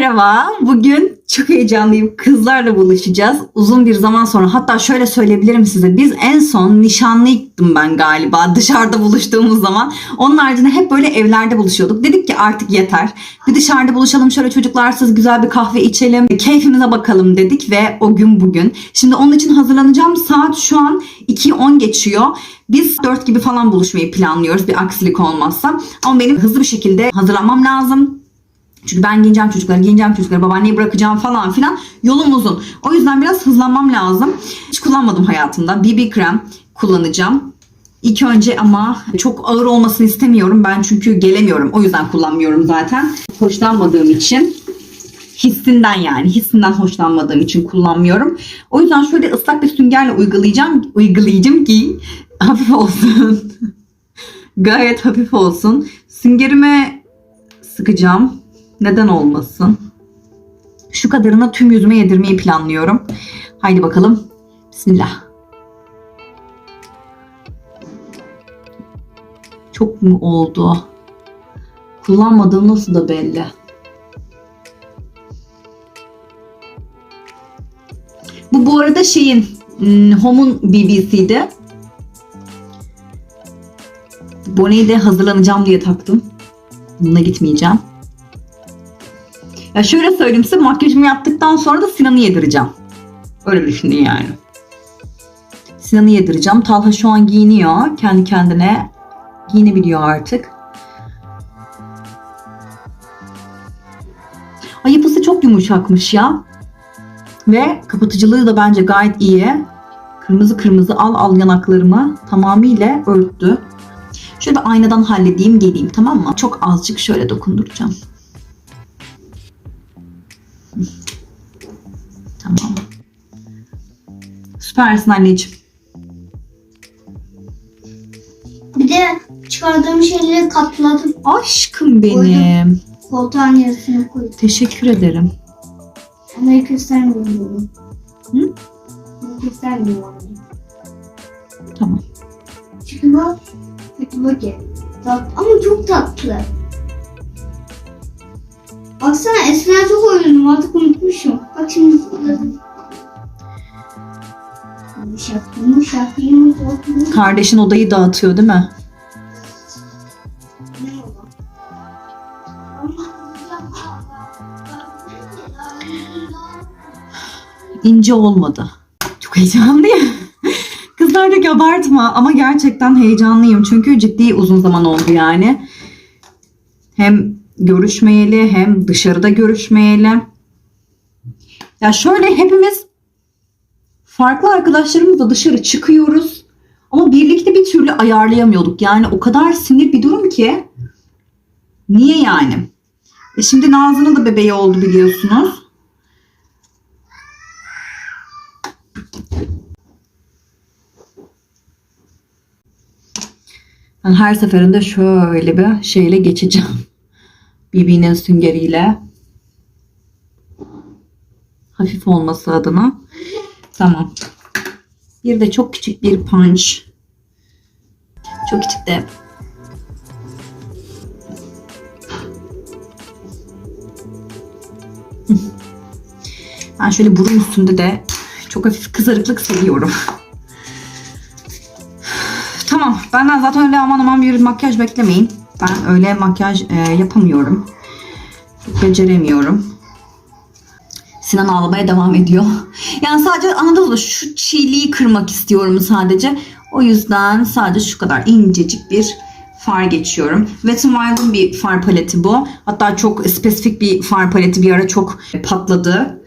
Merhaba. Bugün çok heyecanlıyım. Kızlarla buluşacağız. Uzun bir zaman sonra hatta şöyle söyleyebilirim size. Biz en son nişanlıydım ben galiba dışarıda buluştuğumuz zaman. Onun haricinde hep böyle evlerde buluşuyorduk. Dedik ki artık yeter. Bir dışarıda buluşalım şöyle çocuklarsız güzel bir kahve içelim. Keyfimize bakalım dedik ve o gün bugün. Şimdi onun için hazırlanacağım. Saat şu an 2.10 geçiyor. Biz 4 gibi falan buluşmayı planlıyoruz bir aksilik olmazsa. Ama benim hızlı bir şekilde hazırlanmam lazım. Çünkü ben giyineceğim çocukları, giyineceğim çocukları, babaanneyi bırakacağım falan filan. Yolum uzun. O yüzden biraz hızlanmam lazım. Hiç kullanmadım hayatımda. BB krem kullanacağım. İlk önce ama çok ağır olmasını istemiyorum. Ben çünkü gelemiyorum. O yüzden kullanmıyorum zaten. Hoşlanmadığım için. Hissinden yani. Hissinden hoşlanmadığım için kullanmıyorum. O yüzden şöyle ıslak bir süngerle uygulayacağım. Uygulayacağım ki hafif olsun. Gayet hafif olsun. Süngerime sıkacağım. Neden olmasın? Şu kadarına tüm yüzüme yedirmeyi planlıyorum. Haydi bakalım. Bismillah. Çok mu oldu? Kullanmadığım nasıl da belli. Bu bu arada şeyin hmm, Home'un BBC'de. Boneyi de hazırlanacağım diye taktım. Bununla gitmeyeceğim. Ya şöyle söyleyeyim size makyajımı yaptıktan sonra da Sinan'ı yedireceğim. Öyle düşünün yani. Sinan'ı yedireceğim. Talha şu an giyiniyor. Kendi kendine giyinebiliyor artık. Ay yapısı çok yumuşakmış ya. Ve kapatıcılığı da bence gayet iyi. Kırmızı kırmızı al al yanaklarımı tamamıyla örttü. Şöyle bir aynadan halledeyim geleyim tamam mı? Çok azıcık şöyle dokunduracağım. Süpersin anneciğim. Bir de çıkardığım şeyleri katladım. Aşkım benim. Koltuğun yarısına koydum. Teşekkür ederim. Ama göstermiyorum. Hı? Göstermiyorum. Tamam. Çünkü bu kötü bak Tat, ama çok tatlı. Baksana eskiden çok oynuyordum artık unutmuşum. Bak şimdi hatırladım. Kardeşin odayı dağıtıyor değil mi? İnce olmadı. Çok heyecanlıyım. Kızlar da abartma ama gerçekten heyecanlıyım. Çünkü ciddi uzun zaman oldu yani. Hem görüşmeyeli hem dışarıda görüşmeyeli. Ya şöyle hepimiz farklı arkadaşlarımızla dışarı çıkıyoruz. Ama birlikte bir türlü ayarlayamıyorduk. Yani o kadar sinir bir durum ki. Niye yani? E şimdi Nazlı'nın da bebeği oldu biliyorsunuz. Ben her seferinde şöyle bir şeyle geçeceğim. BB'nin süngeriyle. Hafif olması adına. Tamam. Bir de çok küçük bir punch. Çok küçük de Ben şöyle burun üstünde de çok hafif kızarıklık seviyorum. Tamam. Benden zaten öyle aman aman bir makyaj beklemeyin. Ben öyle makyaj e, yapamıyorum. Beceremiyorum. Sinan ağlamaya devam ediyor. Yani sadece mı? Şu çiğliği kırmak istiyorum sadece. O yüzden sadece şu kadar incecik bir far geçiyorum. Wet n Wild'ın bir far paleti bu. Hatta çok spesifik bir far paleti bir ara çok patladı.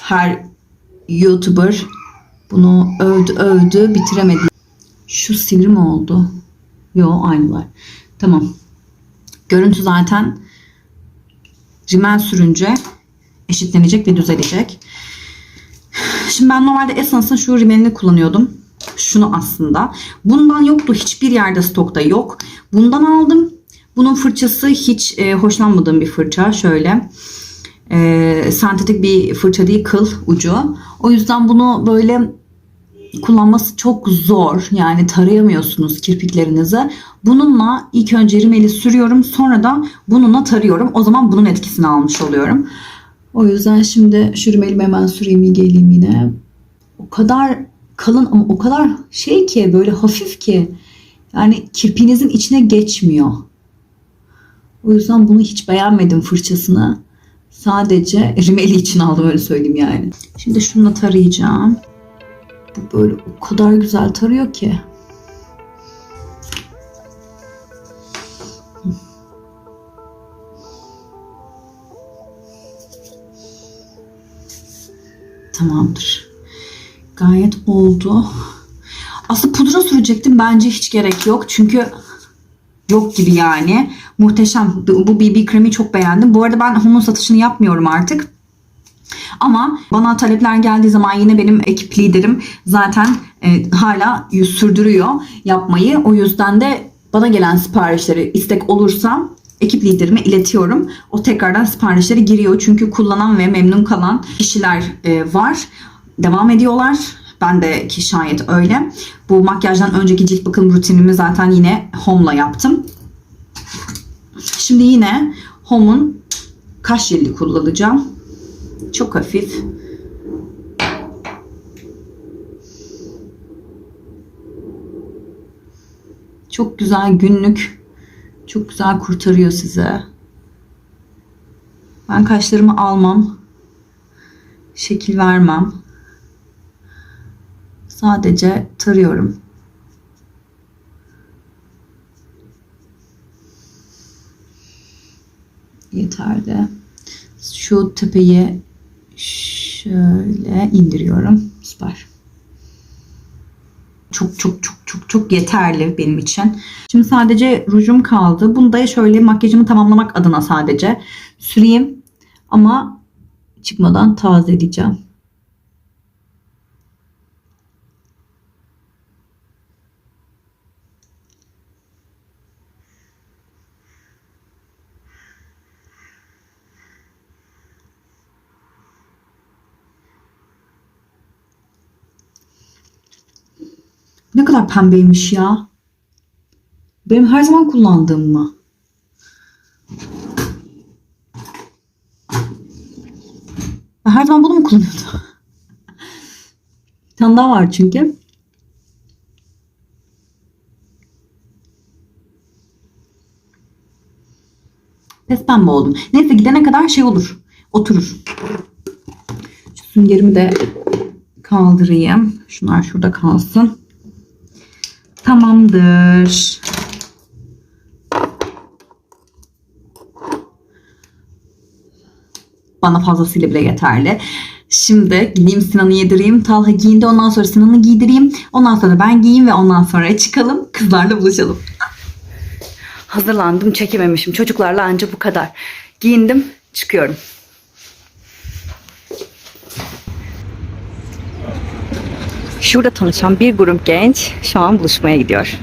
Her YouTuber bunu övdü övdü bitiremedi. Şu sivri mi oldu? Yo aynılar. Tamam. Görüntü zaten rimel sürünce eşitlenecek ve düzelecek. Şimdi ben normalde Essence'ın şu rimelini kullanıyordum. Şunu aslında. Bundan yoktu. Hiçbir yerde stokta yok. Bundan aldım. Bunun fırçası hiç e, hoşlanmadığım bir fırça. Şöyle. E, sentetik bir fırça değil. Kıl ucu. O yüzden bunu böyle kullanması çok zor. Yani tarayamıyorsunuz kirpiklerinizi. Bununla ilk önce rimeli sürüyorum. Sonra da bununla tarıyorum. O zaman bunun etkisini almış oluyorum. O yüzden şimdi şu rimelimi hemen süreyim geleyim yine. O kadar kalın ama o kadar şey ki böyle hafif ki. Yani kirpiğinizin içine geçmiyor. O yüzden bunu hiç beğenmedim fırçasını. Sadece rimeli için aldım öyle söyleyeyim yani. Şimdi şununla tarayacağım. Bu böyle o kadar güzel tarıyor ki. Tamamdır. Gayet oldu. Aslında pudra sürecektim. Bence hiç gerek yok. Çünkü yok gibi yani. Muhteşem. Bu BB kremi çok beğendim. Bu arada ben homun satışını yapmıyorum artık. Ama bana talepler geldiği zaman yine benim ekip liderim zaten e, hala sürdürüyor yapmayı. O yüzden de bana gelen siparişleri istek olursa ekip liderime iletiyorum. O tekrardan siparişleri giriyor. Çünkü kullanan ve memnun kalan kişiler e, var. Devam ediyorlar. Ben de ki şayet öyle. Bu makyajdan önceki cilt bakım rutinimi zaten yine Home'la yaptım. Şimdi yine Home'un kaş jeli kullanacağım. Çok hafif. Çok güzel günlük. Çok güzel kurtarıyor size. Ben kaşlarımı almam. Şekil vermem. Sadece tarıyorum. Yeterli. Şu tepeyi şöyle indiriyorum. Süper. Çok çok çok çok çok yeterli benim için. Şimdi sadece rujum kaldı. Bunu da şöyle makyajımı tamamlamak adına sadece süreyim. Ama çıkmadan tazeleyeceğim. Ne kadar pembeymiş ya. Benim her zaman kullandığım mı? Ben her zaman bunu mu kullanıyordum? Bir tane daha var çünkü. Pes pembe oldum. Neyse gidene kadar şey olur. Oturur. Şu süngerimi de kaldırayım. Şunlar şurada kalsın. Tamamdır. Bana fazlasıyla bile yeterli. Şimdi gideyim Sinan'ı yedireyim. Talha giyindi ondan sonra Sinan'ı giydireyim. Ondan sonra ben giyeyim ve ondan sonra çıkalım. Kızlarla buluşalım. Hazırlandım çekememişim. Çocuklarla anca bu kadar. Giyindim çıkıyorum. Şurada tanışan bir grup genç şu an buluşmaya gidiyor.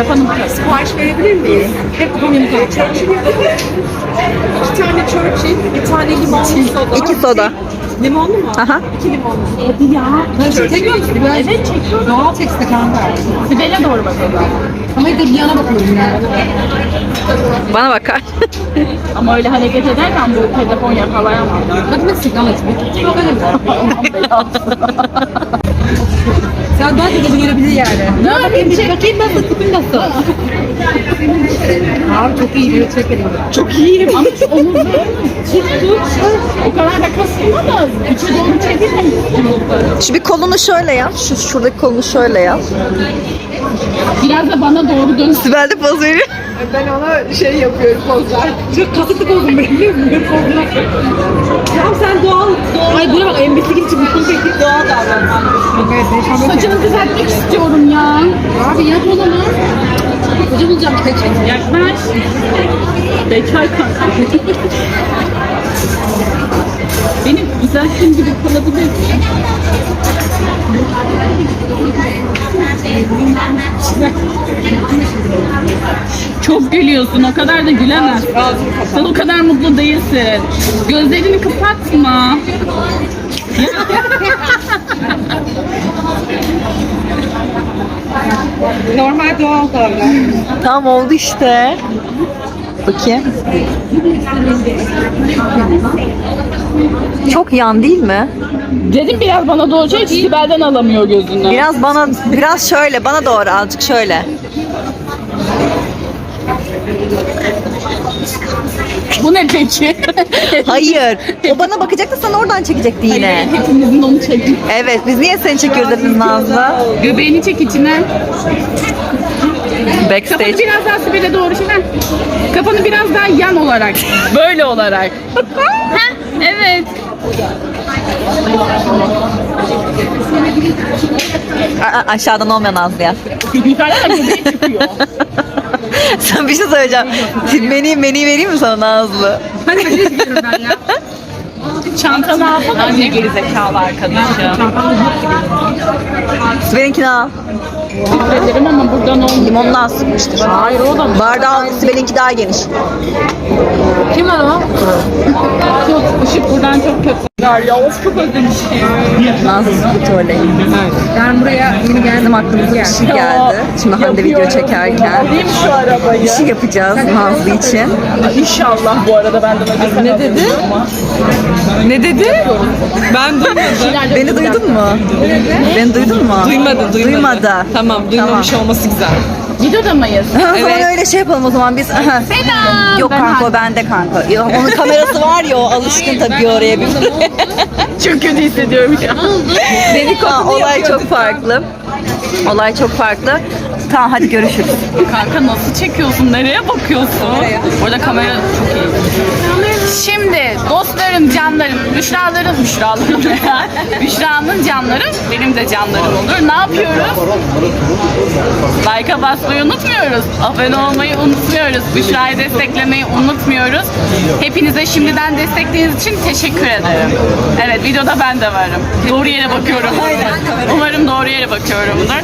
Efendim sipariş verebilir miyiz? Hep benim İki tane Churchill, bir tane limonlu soda. Limonlu mu? Aha. İki limonlu. Hadi ya. Çekiyor musun? Evet çekiyorum. Doğal tekste kanka. Sibel'e doğru bakalım. Ama de bir yana bakıyorum yani. Bana bakar. Ama öyle hareket ederken bu telefon yakalayamam. Hadi ne signal etmek? Çok önemli. Sen daha da görebilir yani. Ne yapayım? Bakayım nasıl? Tipin nasıl? Abi çok iyi bir çekelim. Çok iyiyim. Ama şu omuzları çift tut. O kadar da kasılmaz. İçe doğru çevirmeyin. Bir kolunu şöyle yap. Şu şuradaki kolunu şöyle yap. Biraz da bana doğru dön. Sibel de poz veriyor. Ben ona şey yapıyorum pozlar. Çok kasıtlı pozum benim biliyor musun? Pozlar. Tamam sen doğal, doğal. Ay buna bak embesi gibi çıkmışsın peki doğal davran. Saçını düzeltmek istiyorum ya. Abi yap olanı. Koca bulacağım tek Yaklaş. Bekar kanka. Benim güzelliğim gibi kalabilir mi? Çok gülüyorsun. O kadar da gülemez. Sen o kadar mutlu değilsin. Gözlerini kapatma. Normal doğal davran. Tamam oldu işte. Bakayım. Çok yan değil mi? Dedim biraz bana doğru çek. Sibel'den alamıyor gözünü. Biraz bana biraz şöyle bana doğru azıcık şöyle. Bu ne peki? Hayır. O bana bakacaktı sana oradan çekecekti yine. Hayır, hepimizin onu çekin. Evet biz niye seni çekiyoruz hepimiz Nazlı? Göbeğini çek içine. Kafanı Backstage. biraz daha Sibel'e doğru. Heh. Kafanı biraz daha yan olarak. Böyle olarak. Heh, evet. A- aşağıdan olmayan Nazlı ya. Yukarıdan da göbeği çıkıyor. Sen bir şey söyleyeceğim. Menü, menü vereyim mi sana Nazlı? Hadi ben gidiyorum ben ya. Çanta ne yapalım? Ne gerizekalı arkadaşım. Sibel'inkini al. Ederim ama buradan olmuyor. Limondan sıkmıştır. Hayır o da mı? Bardağı Sibel'inki daha geniş. Kim o? Çok ışık buradan çok kötü. Ya of çok özlemişim. Nazlı Skutor'la Ben buraya yeni geldim aklımıza bir şey geldi. Şimdi Hande video çekerken Alayım şu arabayı. bir şey yapacağız Nazlı için. İnşallah bu arada ben de Ne dedi? Ne dedi? Ben duymadım. Beni duydun mu? Beni duydun mu? Duymadı, duymadı. Duymadı. Tamam, duymamış olması güzel. Videoda mıyız? O zaman öyle şey yapalım o zaman biz. Selam. Yok kanka o bende kanka. Onun kamerası var ya o alışkın tabii oraya bir. Çok kötü hissediyorum an. Ha, olay çok farklı. Olay çok farklı. Tamam hadi görüşürüz. Kanka nasıl çekiyorsun? Nereye bakıyorsun? Orada kamera çok iyi. Şimdi dostlarım, canlarım, Büşra'ların, Büşra'ların ya. Büşra'nın canları benim de canlarım olur. Ne yapıyoruz? Like'a basmayı unutmuyoruz. Abone olmayı unutmuyoruz. Büşra'yı desteklemeyi unutmuyoruz. Hepinize şimdiden desteklediğiniz için teşekkür ederim. Evet videoda ben de varım. Doğru yere bakıyorum. Umarım doğru yere bakıyorumdur.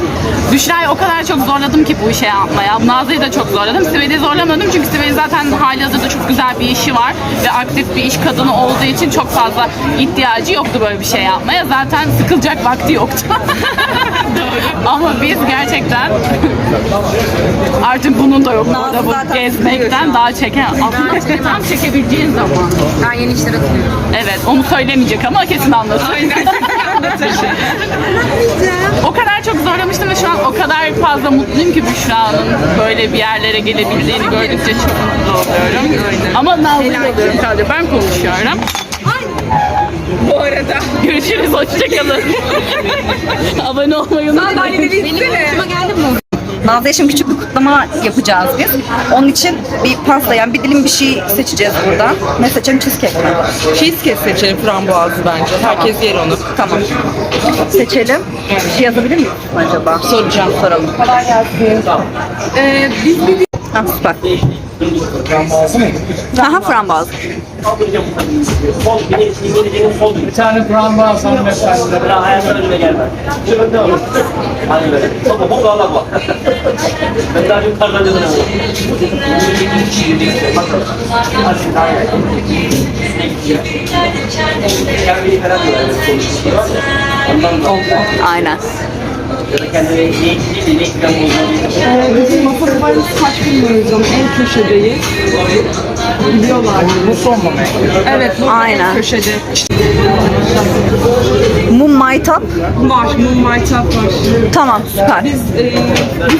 Büşra'yı o kadar çok zorladım ki bu işe yapmaya. Nazlı'yı da çok zorladım. Sibel'i zorlamadım çünkü Sibel'in zaten hali hazırda çok güzel bir işi var ve aktif bir iş kadını olduğu için çok fazla ihtiyacı yoktu böyle bir şey yapmaya. Zaten sıkılacak vakti yoktu. Ama biz gerçekten artık bunun da yok orada bu zaten gezmekten daha çeken tam çekebileceğin zaman. Ben yeni işler atıyorum. Evet onu söylemeyecek ama kesin anlatır. o kadar çok zorlamıştım ve şu an o kadar fazla mutluyum ki Büşra'nın böyle bir yerlere gelebildiğini gördükçe çok mutlu oluyorum. Ama Nazlı'yı oluyorum sadece ben konuşuyorum. Bu arada. Görüşürüz hoşçakalın. Abone olmayı unutmayın. Benim başıma geldi mi? Nazlı'ya şimdi küçük bir kutlama yapacağız biz. Onun için bir pasta yani bir dilim bir şey seçeceğiz buradan. Ne seçelim? Cheesecake mi? Cheesecake seçelim frambuazlı bence. Herkes yer onu. Tamam. Seçelim. Bir şey yazabilir miyiz acaba? Soracağım. Soralım. Ee, biz bir Ha süper. Aha frambuaz. Bir tane frambuaz hanımefendi. Bir ayağına önüne gelme. Şu önde alın. Hadi böyle. Baba bu bağla bak. Ben daha yukarıdan dedim. Da Aynen. Ya da ne ne bizim masa kaç bilmiyoruz ama en köşedeyiz. Biliyorlar. Bu son mu? Evet, bu Aynen. en köşede. Mum maytap. Var, mum maytap var. Tamam süper. Biz,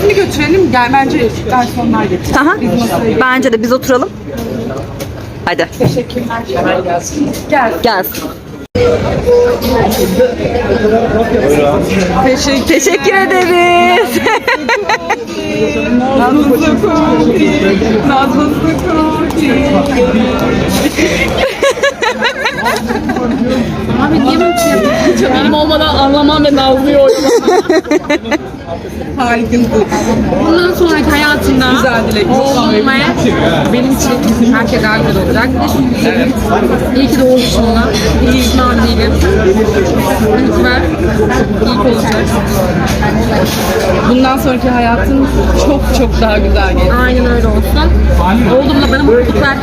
e, götürelim? Gel bence garsonlar getirir. Aha. Biz masaya Bence de biz oturalım. Hadi. Teşekkürler. Gel. Gelsin. Teşekkür. Teşekkür ederiz. Nazlı Sukuti. Nazlı Sukuti. Bir şey yapıyorsun? Arkadaşlar benim olmadan anlamam ve Nazlı'yı oynamam. Harikasın. Bundan sonraki hayatımda Güzel dilek. ve benim için şey daha güzel olacak. İyi ki doğmuşsun ona. İyi pişman değilim. Lütfen iyi olacak. Bundan sonraki hayatın çok çok daha güzel gelecek. Aynen öyle olsun. Oğlumla bana mutluluklar.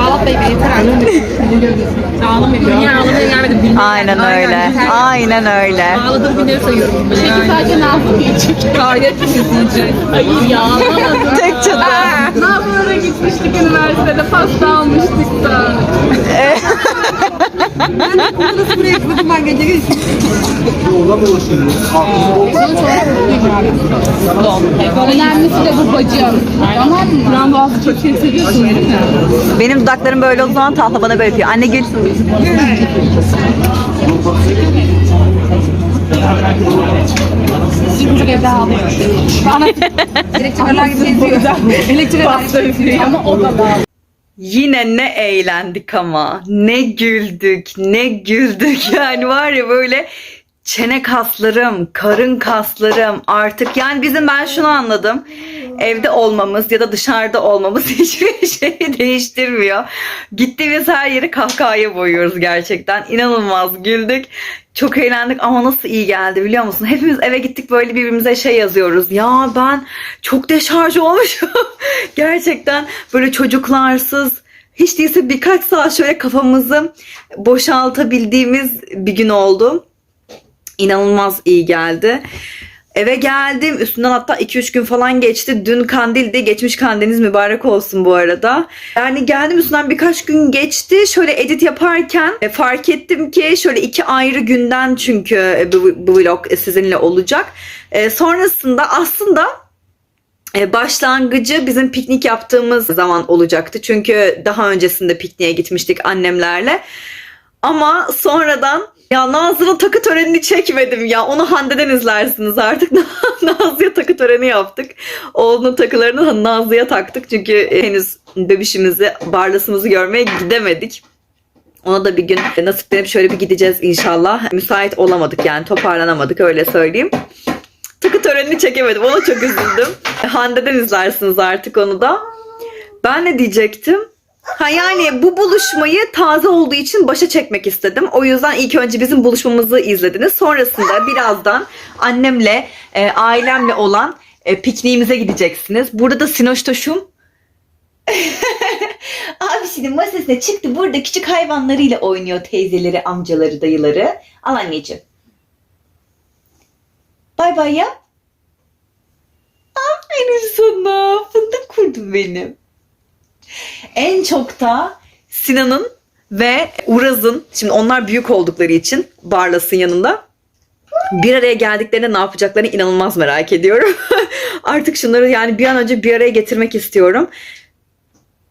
Ağlatmayın beni yeter artık. Ağlamayın. Niye ağlamaya bilmiyorum. Aynen öyle. Aynen öyle. Ağladığım günleri sayıyorum. Peki sadece Nazlı yiyecek. Gayet izleyecek. Hayır ya ağlamadım. Tek çatı. Nazlı'ya gitmiştik üniversitede pasta almıştık da. Benim dudaklarım böyle olduğu zaman Talha bana böyle yapıyor. Anne gül. Çocuk evde ağlıyor. Elektrikler gibi geziyor. Elektrikler ama o da var. Yine ne eğlendik ama. Ne güldük, ne güldük. Yani var ya böyle çene kaslarım, karın kaslarım artık. Yani bizim ben şunu anladım. Evde olmamız ya da dışarıda olmamız hiçbir şeyi değiştirmiyor. Gittiğimiz her yeri kahkahaya boyuyoruz gerçekten. İnanılmaz güldük. Çok eğlendik ama nasıl iyi geldi biliyor musun? Hepimiz eve gittik böyle birbirimize şey yazıyoruz. Ya ben çok deşarj olmuşum. gerçekten böyle çocuklarsız hiç değilse birkaç saat şöyle kafamızı boşaltabildiğimiz bir gün oldu. İnanılmaz iyi geldi. Eve geldim. Üstünden hatta 2-3 gün falan geçti. Dün kandildi. Geçmiş kandiliniz mübarek olsun bu arada. Yani geldim üstünden birkaç gün geçti. Şöyle edit yaparken e, fark ettim ki şöyle iki ayrı günden çünkü e, bu, bu vlog sizinle olacak. E, sonrasında aslında başlangıcı bizim piknik yaptığımız zaman olacaktı. Çünkü daha öncesinde pikniğe gitmiştik annemlerle. Ama sonradan ya Nazlı'nın takı törenini çekmedim ya. Onu Hande'den izlersiniz artık. Nazlı'ya takı töreni yaptık. Oğlunun takılarını Nazlı'ya taktık. Çünkü henüz bebişimizi, barlasımızı görmeye gidemedik. Ona da bir gün nasiplenip şöyle bir gideceğiz inşallah. Müsait olamadık yani toparlanamadık öyle söyleyeyim. Takı törenini çekemedim. Ona çok üzüldüm. Hande'den izlersiniz artık onu da. Ben ne diyecektim? Ha yani bu buluşmayı taze olduğu için başa çekmek istedim. O yüzden ilk önce bizim buluşmamızı izlediniz. Sonrasında birazdan annemle, e, ailemle olan e, pikniğimize gideceksiniz. Burada da Sinoştoş'um abisinin masasına çıktı. Burada küçük hayvanlarıyla oynuyor teyzeleri, amcaları, dayıları. Al anneciğim. Bay bay ya. Aferin sana. Fındık kurdum benim. En çok da Sinan'ın ve Uraz'ın, şimdi onlar büyük oldukları için Barlas'ın yanında bir araya geldiklerinde ne yapacaklarını inanılmaz merak ediyorum. Artık şunları yani bir an önce bir araya getirmek istiyorum.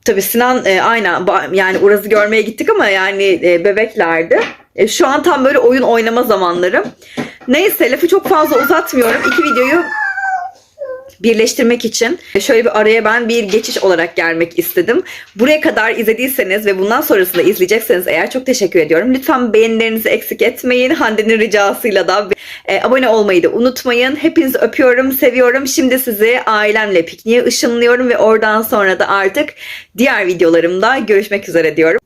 Tabii Sinan e, aynen yani Uraz'ı görmeye gittik ama yani e, bebeklerdi. E, şu an tam böyle oyun oynama zamanları. Neyse lafı çok fazla uzatmıyorum. İki videoyu birleştirmek için şöyle bir araya ben bir geçiş olarak gelmek istedim. Buraya kadar izlediyseniz ve bundan sonrasında izleyecekseniz eğer çok teşekkür ediyorum. Lütfen beğenilerinizi eksik etmeyin. Hande'nin ricasıyla da e, abone olmayı da unutmayın. Hepinizi öpüyorum, seviyorum. Şimdi sizi ailemle pikniğe ışınlıyorum ve oradan sonra da artık diğer videolarımda görüşmek üzere diyorum.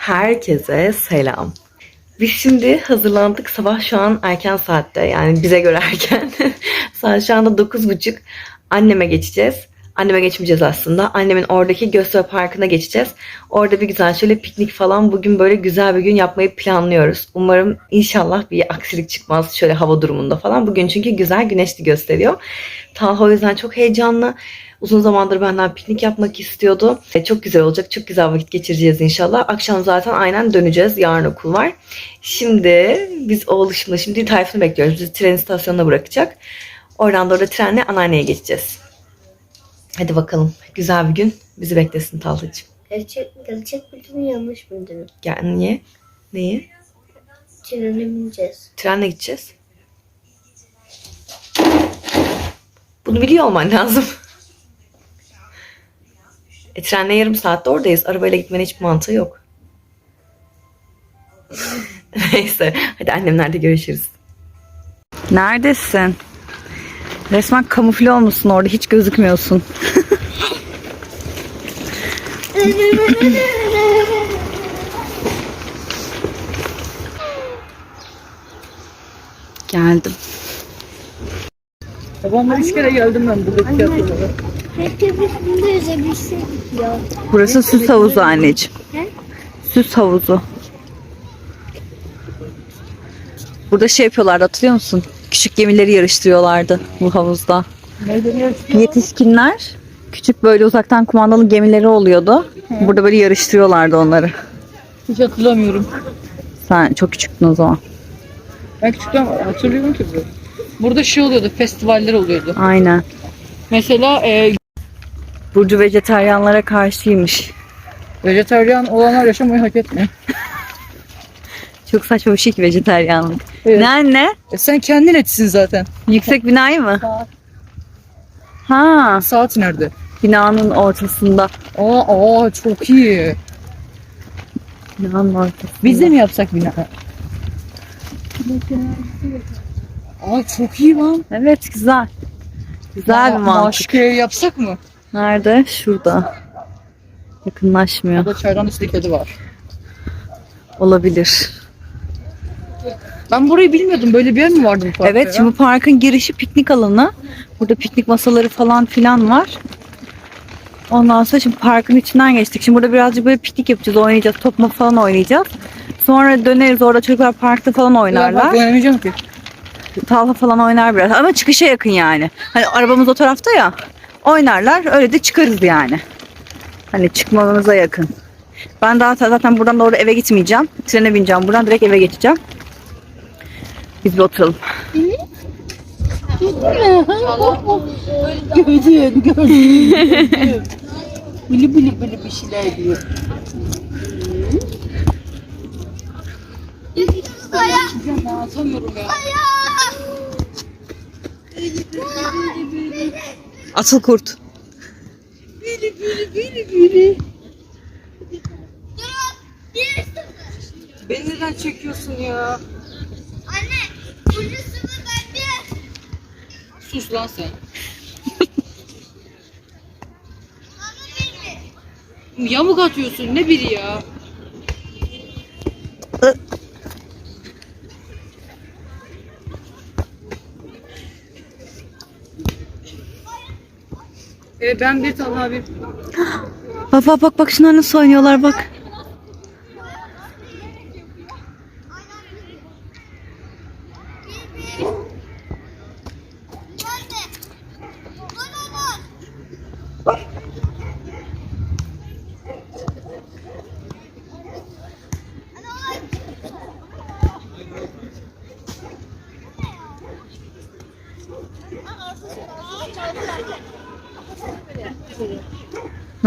Herkese selam. Biz şimdi hazırlandık. Sabah şu an erken saatte yani bize göre erken. Saat şu anda 9.30. anneme geçeceğiz. Anneme geçmeyeceğiz aslında. Annemin oradaki Gösteri Parkı'na geçeceğiz. Orada bir güzel şöyle piknik falan bugün böyle güzel bir gün yapmayı planlıyoruz. Umarım inşallah bir aksilik çıkmaz şöyle hava durumunda falan. Bugün çünkü güzel güneşli gösteriyor. Talha o yüzden çok heyecanlı. Uzun zamandır benden piknik yapmak istiyordu. E, Çok güzel olacak. Çok güzel vakit geçireceğiz inşallah. Akşam zaten aynen döneceğiz. Yarın okul var. Şimdi biz oğluşumla şimdi Tayfun'u bekliyoruz. Bizi tren istasyonuna bırakacak. Oradan da orada trenle anneanneye geçeceğiz. Hadi bakalım. Güzel bir gün bizi beklesin Talha'cığım. Gerçek, gerçek bildiğin yanlış bildiğin. Gel niye? Neyi? Trene bineceğiz. Trenle gideceğiz. Bunu biliyor olman lazım. E, trenle yarım saatte oradayız. Arabayla gitmenin hiçbir mantığı yok. Neyse. Hadi annemlerde görüşürüz. Neredesin? Resmen kamufle olmuşsun orada. Hiç gözükmüyorsun. Geldim. Babamla üç kere geldim ben buradaki tiyatrolara. Hepimiz bunu yüzebilsek ya. Burası süs havuzu anneciğim. Süs havuzu. Burada şey yapıyorlardı hatırlıyor musun? Küçük gemileri yarıştırıyorlardı bu havuzda. Yetişkinler küçük böyle uzaktan kumandalı gemileri oluyordu. Burada böyle yarıştırıyorlardı onları. Hiç hatırlamıyorum. Sen çok küçüktün o zaman. Ben küçükten hatırlıyorum ki bu. Burada şey oluyordu, festivaller oluyordu. Aynen. Mesela e, Burcu vejeteryanlara karşıymış. vejetaryen olanlar yaşamayı hak etmiyor. Çok saçma bir şey ki vejeteryanlık. Evet. Ne anne? E sen kendin etsin zaten. Yüksek binayı mı? Ha, Saat nerede? binanın ortasında. Aa, aa çok iyi. Binanın ortasında. Biz de mi yapsak bina? Aa çok iyi lan. Evet güzel. Güzel bir Ma- mantık. Maaşı köye yapsak mı? Nerede? Şurada. Yakınlaşmıyor. Burada çaydan üstte kedi var. Olabilir. Ben burayı bilmiyordum. Böyle bir yer mi vardı bu parkta Evet ya? şimdi parkın girişi piknik alanı. Burada piknik masaları falan filan var. Ondan sonra şimdi parkın içinden geçtik. Şimdi burada birazcık böyle piknik yapacağız, oynayacağız, top mop falan oynayacağız. Sonra döneriz orada çocuklar parkta falan Ya bak oynarlar. oynamayacağım ki. Talha falan oynar biraz ama çıkışa yakın yani. Hani arabamız o tarafta ya. Oynarlar öyle de çıkarız yani. Hani çıkmamıza yakın. Ben daha zaten buradan doğru eve gitmeyeceğim. Trene bineceğim. Buradan direkt eve geçeceğim. Biz bir oturalım. Gördüm gördüm. Bili bili bili bir şeyler diyor. Atıl kurt. Beni neden çekiyorsun ya? Anne, ucusunu bende. Sus lan sen. Yamuk atıyorsun ne biri ya? E ben bir tane abi. Bak bak bak bak nasıl oynuyorlar bak.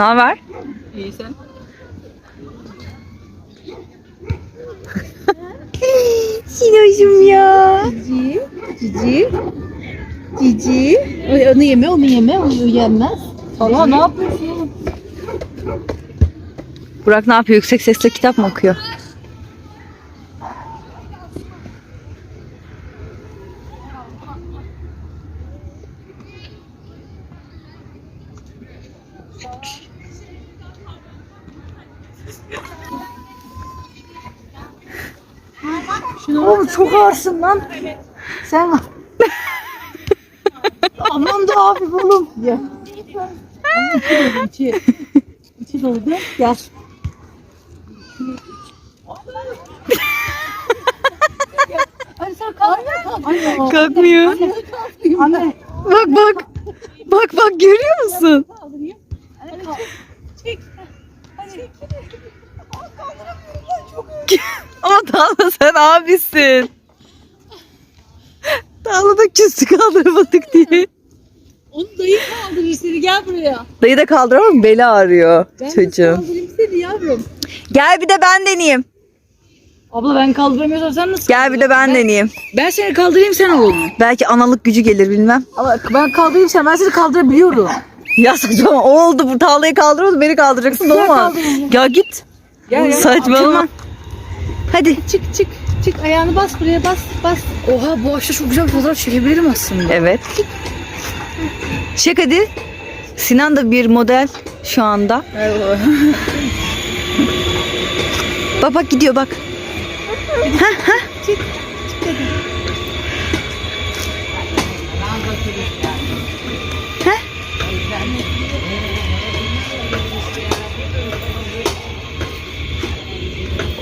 Ne haber? İyi sen. Sinoşum ya. Cici. Cici. Onu yeme, onu yeme, onu yenmez. Allah ne yapıyorsun? Burak ne yapıyor? Yüksek sesle kitap mı okuyor? Oğlum çok ağırsın lan. Sen Aman da hafif oğlum. Gel. İçi, içi doldu. Gel. Sen Kalkmıyor. Anne. Bak bak. Bak bak görüyor musun? Kalk. Çek. Hadi. Ama Dağla sen abisin. Dağla da küstü kaldıramadık diye. Onu dayı kaldırır seni gel buraya. Dayı da kaldıramam beli ağrıyor Ben de çocuğum. kaldırayım seni yavrum. Gel bir de ben deneyeyim. Abla ben kaldıramıyorsam sen nasıl Gel bir de ben deneyeyim. Ben seni kaldırayım sen oğlum. Belki analık gücü gelir bilmem. Ama ben kaldırayım sen ben seni kaldırabiliyorum. Ya saçmalama o oldu bu tağlayı kaldırmadı beni kaldıracaksın olmaz. Ya git. Gel gel. Saçmalama. Hadi. Çık çık çık ayağını bas buraya bas bas. Oha bu ağaçta çok güzel bir fotoğraf çekebilirim aslında. Evet. Çek hadi. Sinan da bir model şu anda. Bak bak gidiyor bak.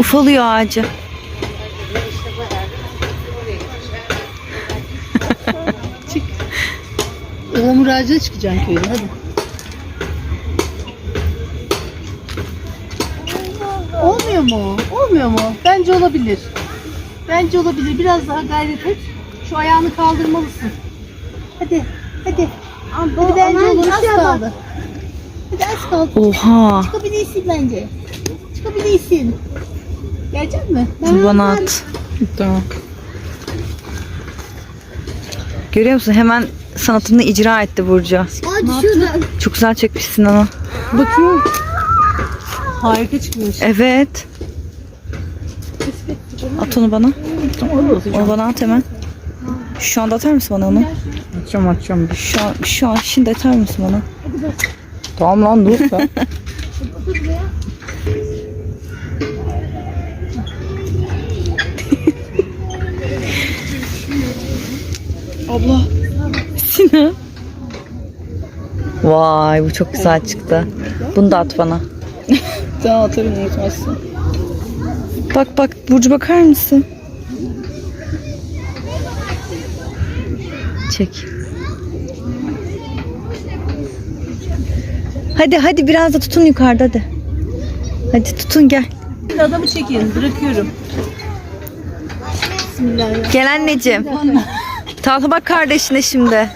Ufalıyor ağacı. Ilamur ağacına çıkacaksın köyde hadi. Olmuyor mu? Olmuyor mu? Bence olabilir. Bence olabilir. Biraz daha gayret et. Şu ayağını kaldırmalısın. Hadi. Hadi. Hadi bence olur. Az kaldı. Hadi az kaldı. Oha. Çıkabilirsin bence. Çıkabilirsin. Gelecek mi? Dur bana at. Tamam. Görüyor musun? Hemen sanatını icra etti Burcu. Hadi şuradan. Çok güzel çekmişsin ama. Bakıyorum. Harika çıkmış. Evet. At onu bana. Onu bana at hemen. Şu anda atar mısın bana onu? Açacağım açacağım. Şu an, şu an şimdi atar mısın bana? Tamam lan dur sen. Abla. Sinan. Vay bu çok güzel çıktı. Bunu da at bana. Tamam atarım unutmazsın. Bak bak Burcu bakar mısın? Çek. Hadi hadi biraz da tutun yukarıda hadi. Hadi tutun gel. Adamı çekin bırakıyorum. Bismillahirrahmanirrahim. Gel anneciğim. Talha bak kardeşine şimdi.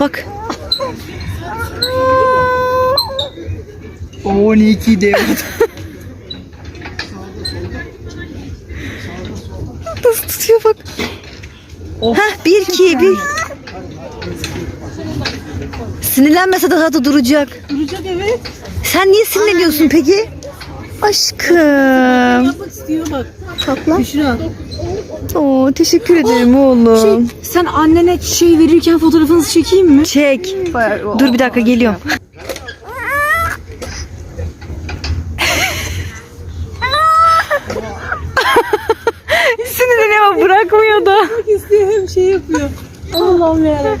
Bak. 12 de. Nasıl tutuyor bak. Heh, bir iki bir. Sinirlenmese daha da duracak. Duracak evet. Sen niye sinirleniyorsun peki? Aşkım. Yapmak istiyor bak. Tatlı. Büşra. Oo, teşekkür ederim oğlum. Sen annene şey verirken fotoğrafınızı çekeyim mi? Çek. Dur bir dakika geliyorum. Sinirleniyor ama bırakmıyor da. istiyor hem şey yapıyor. Allah'ım yarabbim.